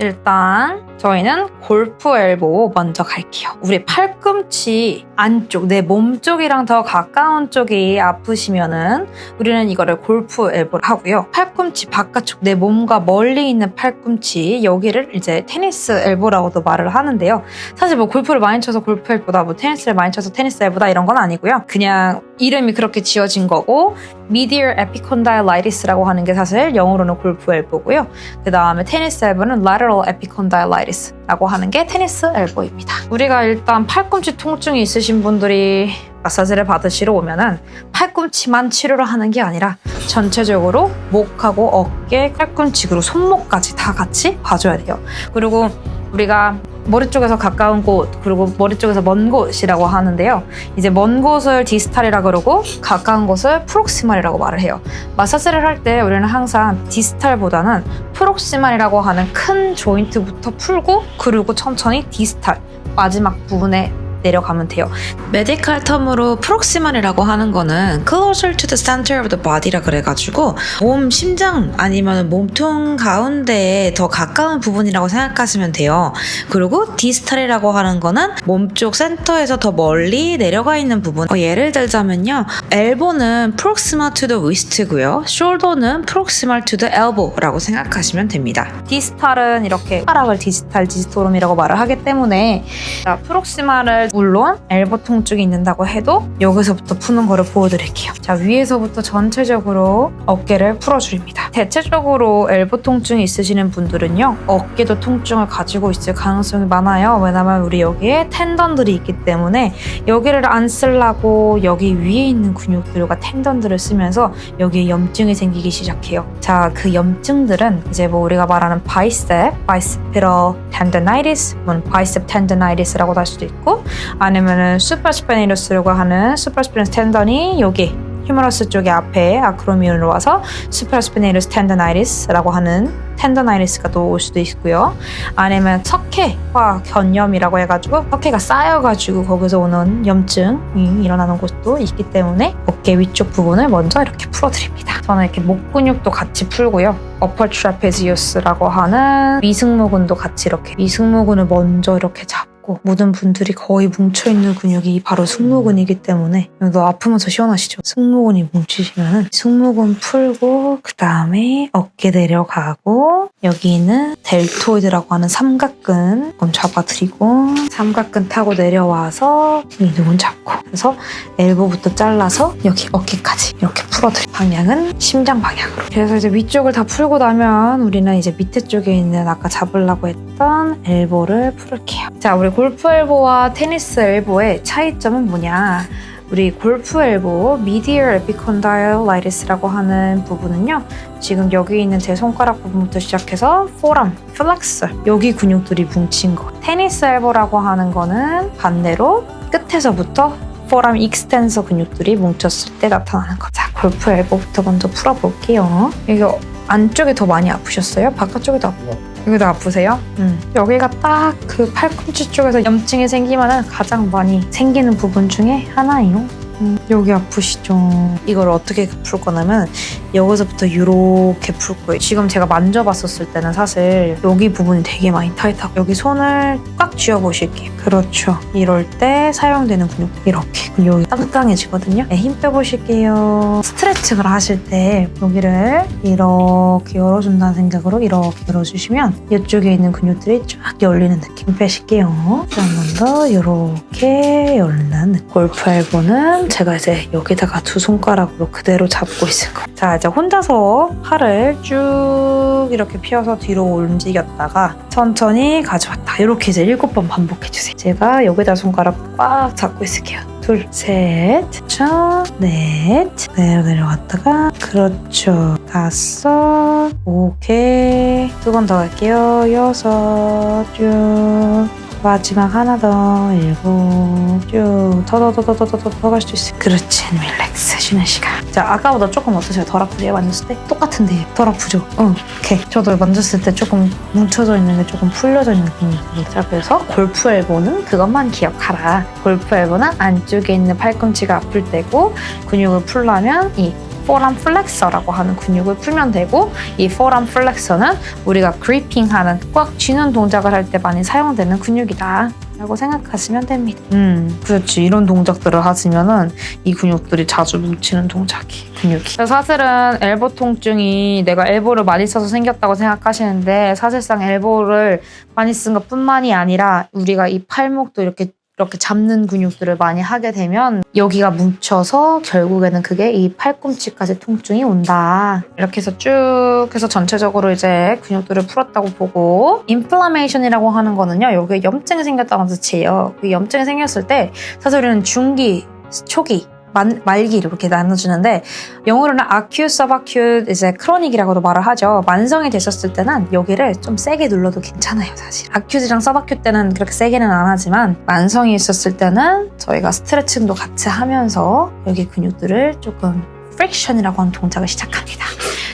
일단 저희는 골프 엘보 먼저 갈게요. 우리 팔꿈치 안쪽, 내 몸 쪽이랑 더 가까운 쪽이 아프시면은 우리는 이거를 골프 엘보를 하고요. 팔꿈치 바깥쪽, 내 몸과 멀리 있는 팔꿈치 여기를 이제 테니스 엘보라고도 말을 하는데요. 사실 뭐 골프를 많이 쳐서 골프 엘보다 뭐 테니스를 많이 쳐서 테니스 엘보다 이런 건 아니고요. 그냥 이름이 그렇게 지어진 거고 medial epicondylitis라고 하는 게 사실 영어로는 골프 엘보고요. 그 다음에 테니스 엘보는 lateral epicondylitis라고 하는 게 테니스 엘보입니다. 우리가 일단 팔꿈치 통증이 있으신 분들이 마사지를 받으시러 오면은 팔꿈치만 치료를 하는 게 아니라 전체적으로 목하고 어깨, 팔꿈치 그리고 손목까지 다 같이 봐줘야 돼요. 그리고 우리가 머리 쪽에서 가까운 곳 그리고 머리 쪽에서 먼 곳이라고 하는데요. 이제 먼 곳을 디스탈이라 그러고 가까운 곳을 프록시말이라고 말을 해요. 마사지를 할 때 우리는 항상 디스탈보다는 프록시말이라고 하는 큰 조인트부터 풀고 그리고 천천히 디스탈 마지막 부분에 내려가면 돼요. 메디컬 텀으로 프록시말이라고 하는 거는 closer to the center of the body라 그래가지고 몸 심장 아니면 몸통 가운데에 더 가까운 부분이라고 생각하시면 돼요. 그리고 디스탈이라고 하는 거는 몸쪽 센터에서 더 멀리 내려가 있는 부분. 어, 예를 들자면요, 엘보는 proximal to the wrist고요, shoulder는 proximal to the elbow라고 생각하시면 됩니다. 디스탈은 이렇게 손가락을 디지털 디스토롬이라고 말을 하기 때문에 자, 프록시말을 물론 엘보 통증이 있는다고 해도 여기서부터 푸는 거를 보여드릴게요. 자 위에서부터 전체적으로 어깨를 풀어줍니다. 대체적으로 엘보 통증이 있으시는 분들은요 어깨도 통증을 가지고 있을 가능성이 많아요. 왜냐면 우리 여기에 텐던들이 있기 때문에 여기를 안 쓰려고 여기 위에 있는 근육들과 텐던들을 쓰면서 여기에 염증이 생기기 시작해요. 자 그 염증들은 이제 뭐 우리가 말하는 바이셉, 바이스피럴 텐더나이티스, 뭐 바이셉 텐더나이티스라고 할 수도 있고 아니면은 슈퍼스페니루스라고 하는 슈퍼스페니루스 텐던이 여기 휴머러스 쪽에 앞에 아크로미온으로 와서 슈퍼스페니루스 텐더나이티스라고 하는 텐더나이티스가 또 올 수도 있고요. 아니면 석회화 견염이라고 해가지고 석회가 쌓여가지고 거기서 오는 염증이 일어나는 곳도 있기 때문에 어깨 위쪽 부분을 먼저 이렇게 풀어드립니다. 저는 이렇게 목 근육도 같이 풀고요. 어퍼 트라페지우스라고 하는 미승모근도 같이 이렇게 미승모근을 먼저 이렇게 잡 고 모든 분들이 거의 뭉쳐있는 근육이 바로 승모근이기 때문에 너 아프면서 시원하시죠? 승모근이 뭉치시면은 승모근 풀고 그 다음에 어깨 내려가고 여기는 델토이드라고 하는 삼각근 좀 잡아드리고 삼각근 타고 내려와서 이 누군 잡고 그래서 엘보부터 잘라서 여기 어깨까지 이렇게 풀어드릴 방향은 심장 방향으로 그래서 이제 위쪽을 다 풀고 나면 우리는 이제 밑에 쪽에 있는 아까 잡으려고 했던 엘보를 풀을게요 자 우리 골프 엘보와 테니스 엘보의 차이점은 뭐냐 우리 골프 엘보 medial epicondylitis라고 하는 부분은요 지금 여기 있는 제 손가락 부분부터 시작해서 forearm, flexor 여기 근육들이 뭉친 거 테니스 엘보라고 하는 거는 반대로 끝에서부터 forearm extensor 근육들이 뭉쳤을 때 나타나는 거. 자, 골프 엘보부터 먼저 풀어볼게요. 여기 안쪽에 더 많이 아프셨어요? 바깥쪽에도 아프고. 여기도 아프세요? 음. 여기가 딱 그 팔꿈치 쪽에서 염증이 생기면 가장 많이 생기는 부분 중에 하나예요. 음, 여기 아프시죠? 이걸 어떻게 풀 거냐면 여기서부터 이렇게 풀 거예요. 지금 제가 만져봤었을 때는 사실 여기 부분이 되게 많이 타이트하고 여기 손을 꽉 쥐어보실게요. 그렇죠. 이럴 때 사용되는 근육 이렇게 근육이 땅땅해지거든요. 네, 힘 빼보실게요. 스트레칭을 하실 때 여기를 이렇게 열어준다는 생각으로 이렇게 열어주시면 이쪽에 있는 근육들이 쫙 열리는 느낌 빼실게요. 한 번 더 이렇게 열는 느낌. 골프 엘보는 제가 이제 여기다가 두 손가락으로 그대로 잡고 있을 거예요. 자 이제 혼자서 팔을 쭉 이렇게 펴서 뒤로 움직였다가 천천히 가져왔다. 이렇게 이제 일곱 번 반복해주세요. 제가 여기다 손가락 꽉 잡고 있을게요. 둘, 셋, 저, 넷, 내려 내려갔다가 그렇죠. 다섯, 오케이. 두 번더 할게요. 여섯, 쭉. 마지막 하나 더 일곱 쭉더더더더더더 갈수 있어 그렇지 릴렉스 쉬는 시간 자 아까보다 조금 어떠세요? 덜 아프세요? 만졌을 때? 똑같은데 덜 아프죠? 응 오케이 저도 만졌을 때 조금 뭉쳐져 있는 게 조금 풀려져 있는 느낌이 자 그래서 골프 엘보는 그것만 기억하라 골프 엘보는 안쪽에 있는 팔꿈치가 아플 때고 근육을 풀려면 이 forearm flexor라고 하는 근육을 풀면 되고 이 forearm flexor는 우리가 gripping하는 꽉 쥐는 동작을 할 때 많이 사용되는 근육이다. 라고 생각하시면 됩니다. 음, 그렇지. 이런 동작들을 하시면은 이 근육들이 자주 뭉치는 동작이, 근육이. 사실은 엘보 통증이 내가 엘보를 많이 써서 생겼다고 생각하시는데 사실상 엘보를 많이 쓴 것 뿐만이 아니라 우리가 이 팔목도 이렇게 이렇게 잡는 근육들을 많이 하게 되면 여기가 뭉쳐서 결국에는 그게 이 팔꿈치까지 통증이 온다. 이렇게 해서 쭉 해서 전체적으로 이제 근육들을 풀었다고 보고 인플라메이션이라고 하는 거는요. 여기에 염증이 생겼다는 뜻이에요. 그 염증이 생겼을 때 사실 우리는 중기, 초기, 만- 말기 이렇게 나눠주는데 영어로는 acute, subacute, 이제 크로닉이라고도 말을 하죠. 만성이 되셨을 때는 여기를 좀 세게 눌러도 괜찮아요, 사실. acute이랑 subacute 때는 그렇게 세게는 안 하지만 만성이 있었을 때는 저희가 스트레칭도 같이 하면서 여기 근육들을 조금 friction이라고 하는 동작을 시작합니다.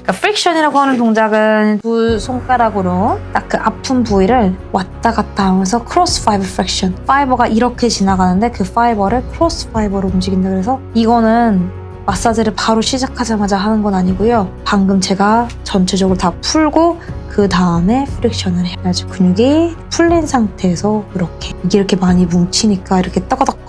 그러니까 friction이라고 하는 동작은 두 손가락으로 딱 그 아픈 부위를 왔다 갔다 하면서 cross fiber friction. 파이버가 이렇게 지나가는데 그 파이버를 cross fiber로 움직인다 그래서 이거는 마사지를 바로 시작하자마자 하는 건 아니고요. 방금 제가 전체적으로 다 풀고 그 다음에 프릭션을 해야지 근육이 풀린 상태에서 이렇게 이게 이렇게 많이 뭉치니까 이렇게 떠거덕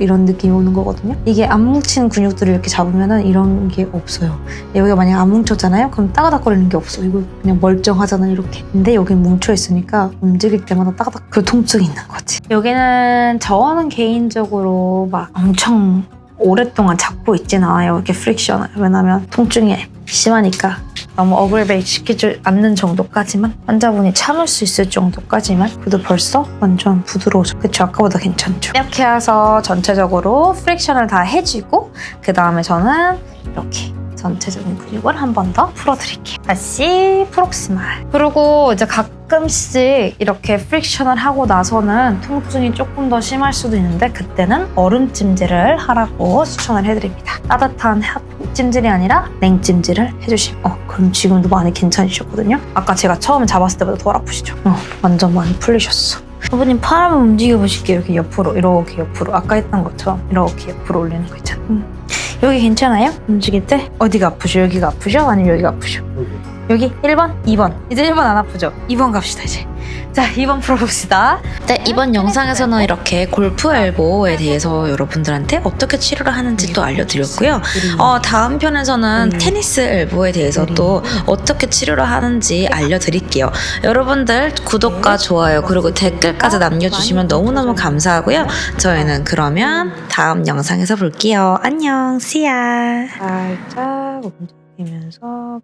이런 느낌이 오는 거거든요. 이게 안 뭉치는 근육들을 이렇게 잡으면은 이런 게 없어요. 여기가 만약 안 뭉쳤잖아요? 그럼 따가닥거리는 게 없어. 이거 그냥 멀쩡하잖아요, 이렇게. 근데 여긴 뭉쳐 있으니까 움직일 때마다 따가닥 그 통증이 있는 거지. 여기는 저는 개인적으로 막 엄청 오랫동안 잡고 있진 않아요. 이렇게 프릭션을. 왜냐면 통증이 심하니까. 너무 어글베이 시키지 않는 정도까지만 환자분이 참을 수 있을 정도까지만 그래도 벌써 완전 부드러워져 그쵸 아까보다 괜찮죠 이렇게 해서 전체적으로 프릭션을 다 해주고 그 다음에 저는 이렇게 전체적인 근육을 한 번 더 풀어드릴게요. 다시 프록시말. 그리고 이제 가끔씩 이렇게 프릭션을 하고 나서는 통증이 조금 더 심할 수도 있는데 그때는 얼음 찜질을 하라고 추천을 해드립니다. 따뜻한 핫 찜질이 아니라 냉 찜질을 해주시면 어 그럼 지금도 많이 괜찮으셨거든요. 아까 제가 처음에 잡았을 때보다 덜 아프시죠? 어 완전 많이 풀리셨어. 선생님 팔 한번 움직여 보실게요. 이렇게 옆으로 이렇게 옆으로 아까 했던 것처럼 이렇게 옆으로 올리는 거 있잖아요. 음. 여기 괜찮아요? 움직일 때? 어디가 아프죠? 여기가 아프죠? 아니면 여기가 아프죠? 여기 1번, 2번. 이제 1번 안 아프죠? 2번 갑시다, 이제. 자, 2번 풀어봅시다. 네, 이번 영상에서는 이렇게 골프 엘보에 대해서 여러분들한테 어떻게 치료를 하는지 또 알려드렸고요. 어, 다음 편에서는 음. 테니스 엘보에 대해서 또 어떻게 치료를 하는지 알려드릴게요. 여러분들 구독과 좋아요 그리고 댓글까지 남겨주시면 너무너무 감사하고요. 저희는 그러면 다음 영상에서 볼게요. 안녕, ya. 살짝 움직이면서